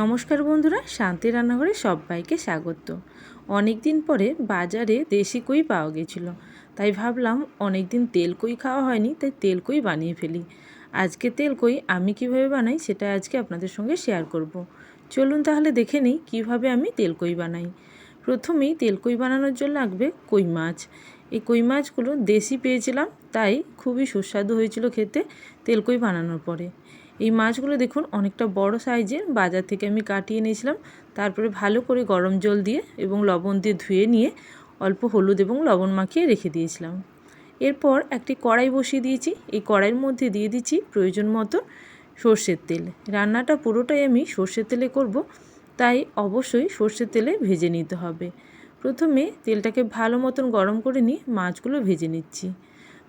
নমস্কার বন্ধুরা, শান্তি রান্নাঘরে সবাইকে স্বাগত। অনেক দিন পরে বাজারে দেশি কই পাওয়া গেছিল, তাই ভাবলাম অনেক দিন তেল কই খাওয়া হয়নি, তাই তেল কই বানিয়ে ফেলি। আজকে তেল কই আমি কীভাবে বানাই সেটা আজকে আপনাদের সঙ্গে শেয়ার করব। চলুন তাহলে দেখে নিই কীভাবে আমি তেল কই বানাই। প্রথমেই তেল কই বানানোর জন্য লাগবে কই মাছ। এই কই মাছগুলো দেশি পেয়েছিলাম, তাই খুবই সুস্বাদু হয়েছিল খেতে তেল কই বানানোর পরে। এই মাছগুলো দেখুন অনেকটা বড় সাইজের, বাজার থেকে আমি কাটিয়ে নিয়েছিলাম তারপরে ভালো করে গরম জল দিয়ে এবং লবণ দিয়ে ধুয়ে নিয়ে অল্প হলুদ এবং লবণ মাখিয়ে রেখে দিয়েছিলাম। এরপর একটি কড়াই বসিয়ে দিয়েছি। এই কড়াইয়ের মধ্যে দিয়ে দিচ্ছি প্রয়োজন মতো সর্ষের তেল। রান্নাটা পুরোটাই আমি সর্ষের তেলে করব, তাই অবশ্যই সর্ষের তেলে ভেজে নিতে হবে। প্রথমে তেলটাকে ভালো মতন গরম করে নিয়ে মাছগুলো ভেজে নিচ্ছি।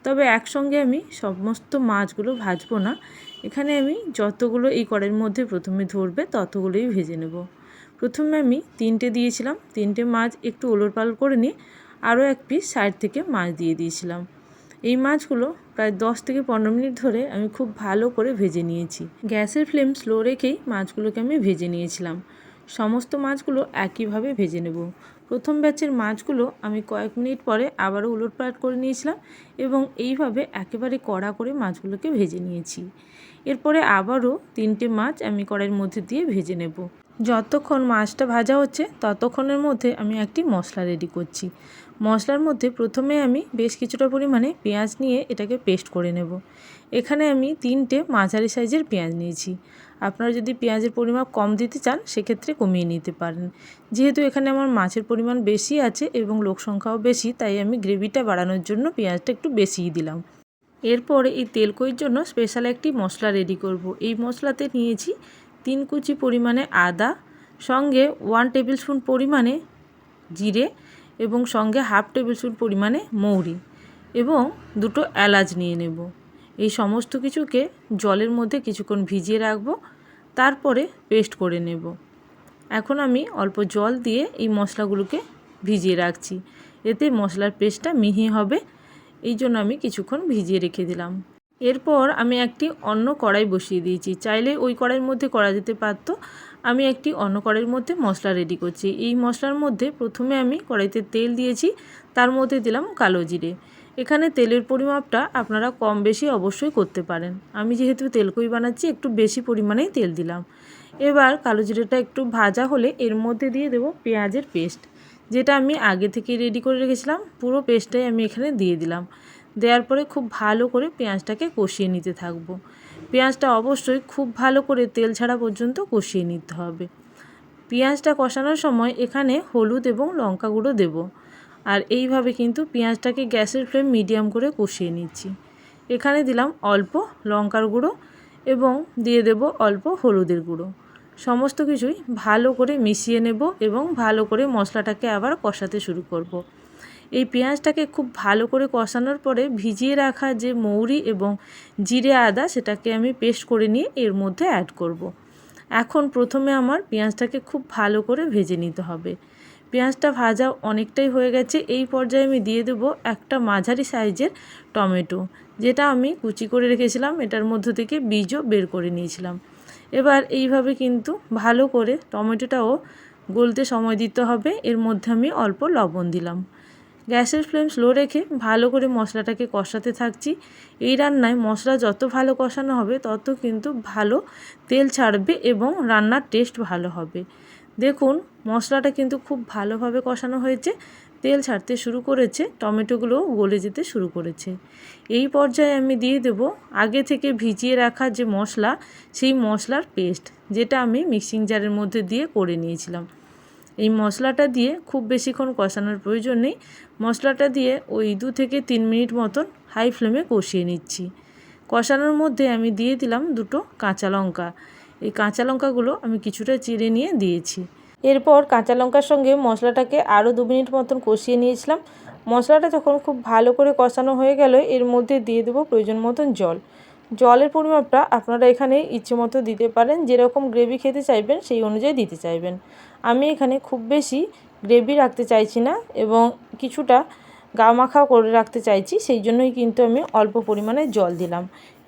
তবে একসঙ্গে আমি সমস্ত মাছগুলো ভাজবো না। এখানে আমি যতগুলো এই কড়াইয়ের মধ্যে প্রথমে ধরবে ততগুলোই ভেজে নেব। প্রথমে আমি তিনটে দিয়েছিলাম। তিনটে মাছ একটু ওলটপাল করে নিয়ে আরও এক পিস সাইড থেকে মাছ দিয়ে দিয়েছিলাম। এই মাছগুলো প্রায় দশ থেকে পনেরো মিনিট ধরে আমি খুব ভালো করে ভেজে নিয়েছি। গ্যাসের ফ্লেম স্লো রেখেই মাছগুলোকে আমি ভেজে নিয়েছিলাম। সমস্ত মাছগুলো একইভাবে ভেজে নেব। প্রথম ব্যাচের মাছগুলো আমি কয়েক মিনিট পরে আবারও উলটপালট করে নিয়েছিলাম এবং এইভাবে একেবারে কড়া করে মাছগুলোকে ভেজে নিয়েছি। এরপরে আবারও তিনটে মাছ আমি কড়াইয়ের মধ্যে দিয়ে ভেজে নেব। যতক্ষণ মাছটা ভাজা হচ্ছে, ততক্ষণের মধ্যে আমি একটি মশলা রেডি করছি। মশলার মধ্যে প্রথমে আমি বেশ কিছুটা পরিমাণে পেঁয়াজ নিয়ে এটাকে পেস্ট করে নেব। এখানে আমি তিনটে মাঝারি সাইজের পেঁয়াজ নিয়েছি। আপনারা যদি পেঁয়াজের পরিমাণ কম দিতে চান, সেক্ষেত্রে কমিয়ে নিতে পারেন। যেহেতু এখানে আমার মাছের পরিমাণ বেশি আছে এবং লোক সংখ্যাও বেশি, তাই আমি গ্রেভিটা বাড়ানোর জন্য পেঁয়াজটা একটু বেশিই দিলাম। এরপর এই তেলকইয়ের জন্য স্পেশাল একটি মশলা রেডি করব। এই মশলাতে নিয়েছি তিন কুচি পরিমাণে আদা, সঙ্গে ওয়ান টেবিল স্পুন পরিমাণে জিরে এবং সঙ্গে হাফ টেবিল স্পুন পরিমাণে মৌরি এবং দুটো এলাচ নিয়ে নেব। এই সমস্ত কিছুকে জলের মধ্যে কিছুক্ষণ ভিজিয়ে রাখব, তারপরে পেস্ট করে নেব। এখন আমি অল্প জল দিয়ে এই মশলাগুলোকে ভিজিয়ে রাখছি। এতে মশলার পেস্টটা মিহি হবে, এই জন্য আমি কিছুক্ষণ ভিজিয়ে রেখে দিলাম। এরপর আমি একটি অন্য কড়াই বসিয়ে দিয়েছি। চাইলে ওই কড়াইয়ের মধ্যে করা যেতে পারত। আমি একটি অন্য কড়াইয়ের মধ্যে মশলা রেডি করছি। এই মশলার মধ্যে প্রথমে আমি কড়াইতে তেল দিয়েছি। তার মধ্যে দিলাম কালো জিরে। এখানে তেলের পরিমাপটা আপনারা কম বেশি অবশ্যই করতে পারেন। আমি যেহেতু তেলকই বানাচ্ছি, একটু বেশি পরিমাণেই তেল দিলাম। এবার কালো জিরেটা একটু ভাজা হলে এর মধ্যে দিয়ে দেবো পেঁয়াজের পেস্ট। যেটা আমি আগে থেকে রেডি করে রেখেছিলাম, পুরো পেস্টটাই আমি এখানে দিয়ে দিলাম। দেওয়ার পরে খুব ভালো করে পেঁয়াজটাকে কষিয়ে নিতে থাকব। পেঁয়াজটা অবশ্যই খুব ভালো করে তেল ছাড়া পর্যন্ত কষিয়ে নিতে হবে। পেঁয়াজটা কষানোর সময় এখানে হলুদ এবং লঙ্কা গুঁড়ো দেবো। আর এইভাবে কিন্তু পেঁয়াজটাকে গ্যাসের ফ্লেম মিডিয়াম করে কষিয়ে নিচ্ছি। এখানে দিলাম অল্প লঙ্কার গুঁড়ো এবং দিয়ে দেব অল্প হলুদের গুঁড়ো। সমস্ত কিছুই ভালো করে মিশিয়ে নেব এবং ভালো করে মশলাটাকে আবার কষাতে শুরু করব। এই পেঁয়াজটাকে খুব ভালো করে কষানোর পরে ভিজিয়ে রাখা যে মৌরি এবং জিরে আদা, সেটাকে আমি পেস্ট করে নিয়ে এর মধ্যে অ্যাড করব। এখন প্রথমে আমার পেঁয়াজটাকে খুব ভালো করে ভেজে নিতে হবে। পেঁয়াজটা ভাজা অনেকটাই হয়ে গেছে, এই পর্যায়ে আমি দিয়ে দেবো একটা মাঝারি সাইজের টমেটো, যেটা আমি কুচি করে রেখেছিলাম, এটার মধ্য থেকে বীজও বের করে নিয়েছিলাম। এবার এইভাবে কিন্তু ভালো করে টমেটোটাও গলতে সময় দিতে হবে, এর মধ্যে আমি অল্প লবণ দিলাম। গ্যাসের ফ্লেম স্লো রেখে ভালো করে মশলাটাকে কষাতে থাকছি। এই রান্নায় মশলা যত ভালো কষানো হবে, তত কিন্তু ভালো তেল ছাড়বে এবং রান্নার টেস্ট ভালো হবে। দেখুন, মশলাটা কিন্তু খুব ভালোভাবে কষানো হয়েছে। তেল ছাড়তে শুরু করেছে টমেটোগুলো গলে যেতে শুরু করেছে। এই পর্যায়ে আমি দিয়ে দেব আগে থেকে ভিজিয়ে রাখা যে মশলা, সেই মশলার পেস্ট, যেটা আমি মিক্সিং জারের মধ্যে দিয়ে করে নিয়েছিলাম। এই মশলাটা দিয়ে খুব বেশিক্ষণ কষানোর প্রয়োজন নেই। মশলাটা দিয়ে ওই দু থেকে তিন মিনিট মতন হাই ফ্লেমে কষিয়ে নিচ্ছি। কষানোর মধ্যে আমি দিয়ে দিলাম দুটো কাঁচা লঙ্কা। এই কাঁচা লঙ্কাগুলো আমি কিছুটা চিড়ে নিয়ে দিয়েছি। এরপর কাঁচা লঙ্কার সঙ্গে মশলাটাকে আরও দু মিনিট মতন কষিয়ে নিয়েছিলাম। মশলাটা যখন খুব ভালো করে কষানো হয়ে গেল, এর মধ্যে দিয়ে দেবো প্রয়োজন মতন জল। জলের পরিমাপটা আপনারা এখানে ইচ্ছে মতো দিতে পারেন, যেরকম গ্রেভি খেতে চাইবেন সেই অনুযায়ী দিতে চাইবেন। আমি এখানে খুব বেশি গ্রেভি রাখতে চাইছি না এবং কিছুটা গা মাখা করে রাখতে চাইছি, সেই জন্যই কিন্তু আমি অল্প পরিমাণে জল দিলাম।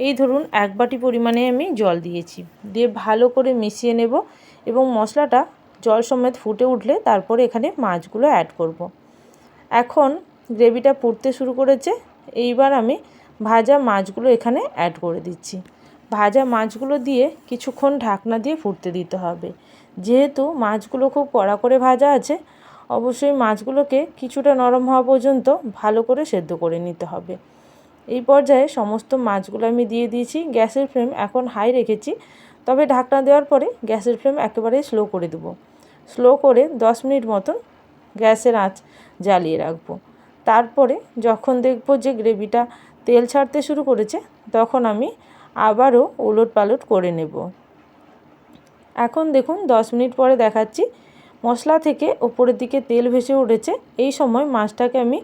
এই ধরুন, এক বাটি পরিমাণে আমি জল দিয়েছি। দিয়ে ভালো করে মিশিয়ে নেব এবং মশলাটা জল সমেত ফুটে উঠলে তারপরে এখানে মাছগুলো অ্যাড করব। এখন গ্রেভিটা ফুটতে শুরু করেছে, এইবার আমি ভাজা মাছগুলো এখানে অ্যাড করে দিচ্ছি। ভাজা মাছগুলো দিয়ে কিছুক্ষণ ঢাকনা দিয়ে ফুটতে দিতে হবে। যেহেতু মাছগুলো খুব কড়া করে ভাজা আছে, অবশ্যই মাছগুলোকে কিছুটা নরম হওয়া পর্যন্ত ভালো করে সেদ্ধ করে নিতে হবে। এই পর্যায়ে সমস্ত মাছগুলো আমি দিয়ে দিয়েছি, গ্যাসের ফ্লেম এখন হাই রেখেছি। তবে ঢাকনা দেওয়ার পরে গ্যাসের ফ্লেম একেবারে স্লো করে দেবো। স্লো করে দশ মিনিট মতন গ্যাসের আঁচ জ্বালিয়ে রাখব। তারপরে যখন দেখব যে গ্রেভিটা তেল ছাড়তে শুরু করেছে, তখন আমি আবারও ওলট পালট করে নেব। এখন দেখুন, দশ মিনিট পরে দেখাচ্ছি। মশলা থেকে ওপরের দিকে তেল ভেসে উঠেছে। এই সময় মাছটাকে আমি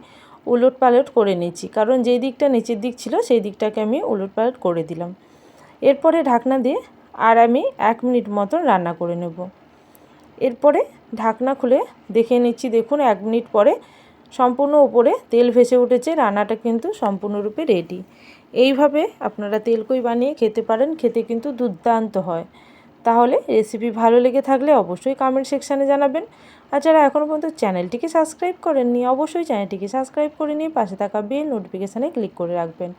উলট পালট করে নিচ্ছি। কারণ যেই দিকটা নিচের দিক ছিল, সেই দিকটাকে আমি উলট পালট করে দিলাম। এরপরে ঢাকনা দিয়ে আর আমি এক মিনিট মতন রান্না করে নেব। এরপরে ঢাকনা খুলে দেখে নিচ্ছি, দেখুন, এক মিনিট পরে সম্পূর্ণ ওপরে তেল ভেসে উঠেছে, রান্নাটা কিন্তু সম্পূর্ণরূপে রেডি এইভাবে আপনারা তেলকই বানিয়ে খেতে পারেন, খেতে কিন্তু দুর্দান্ত হয়। তাহলে রেসিপি ভালো লেগে থাকলে অবশ্যই কমেন্ট সেকশানে জানাবেন। আর যারা এখনও পর্যন্ত চ্যানেলটিকে সাবস্ক্রাইব করেননি, অবশ্যই চ্যানেলটিকে সাবস্ক্রাইব করে নিয়ে পাশে থাকা বিয়ে নোটিফিকেশানে ক্লিক করে রাখবেন।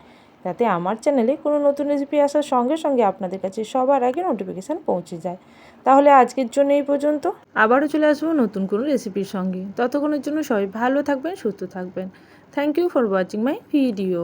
যাতে আমার চ্যানেলে কোনো নতুন রেসিপি আসার সঙ্গে সঙ্গে আপনাদের কাছে সবার আগে নোটিফিকেশান পৌঁছে যায়। তাহলে আজকের জন্য এই পর্যন্ত। আবারও চলে আসব নতুন কোনো রেসিপির সঙ্গে। ততক্ষণের জন্য সবাই ভালো থাকবেন, সুস্থ থাকবেন। Thank you for watching my video